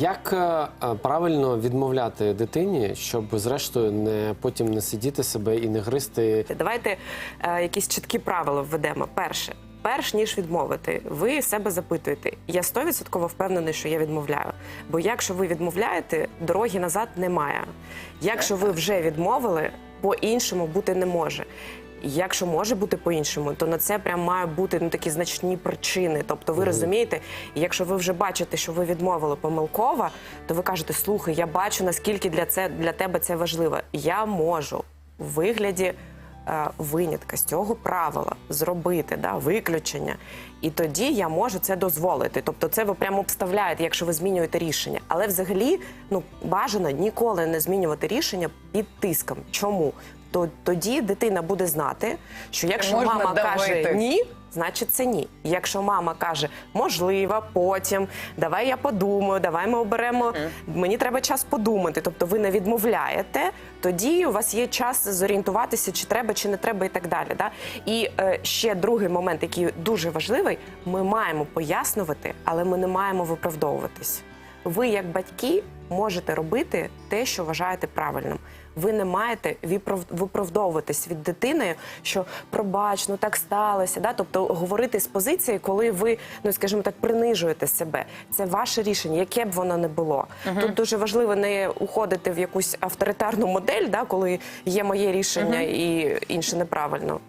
Як е, е, правильно відмовляти дитині, щоб зрештою не потім не сидіти себе і не гризти Давайте е, якісь чіткі правила введемо. Перше, перш ніж відмовити, ви себе запитуєте. Я 100% впевнений, що я відмовляю. Бо якщо ви відмовляєте, дороги назад немає. Якщо ви вже відмовили, по-іншому бути не може. Якщо може бути по-іншому, то на це прям мають бути ну такі значні причини. Тобто, ви розумієте, якщо ви вже бачите, що ви відмовили помилково, то ви кажете: слухай, я бачу наскільки для це для тебе це важливо. Я можу в вигляді винятка з цього правила зробити да, виключення, і тоді я можу це дозволити. Тобто, це ви прямо обставляєте, якщо ви змінюєте рішення. Але взагалі ну бажано ніколи не змінювати рішення під тиском. Чому? То тоді дитина буде знати, що якщо можна мама каже ні, значить це ні. Якщо мама каже, можливо, потім, давай я подумаю, давай ми оберемо. Мені треба час подумати. Тобто ви не відмовляєте, тоді у вас є час зорієнтуватися, чи треба, чи не треба, і так далі. Да? І е, ще другий момент, який дуже важливий: ми маємо пояснювати, але ми не маємо виправдовуватись. Ви, як батьки, можете робити те, що вважаєте правильним. Ви не маєте виправ- виправдовуватись від дитини, що пробач, ну так сталося. Да? Тобто говорити з позиції, коли ви, ну скажімо так, принижуєте себе. Це ваше рішення, яке б воно не було. Тут дуже важливо не уходити в якусь авторитарну модель, да? коли є моє рішення і інше неправильно.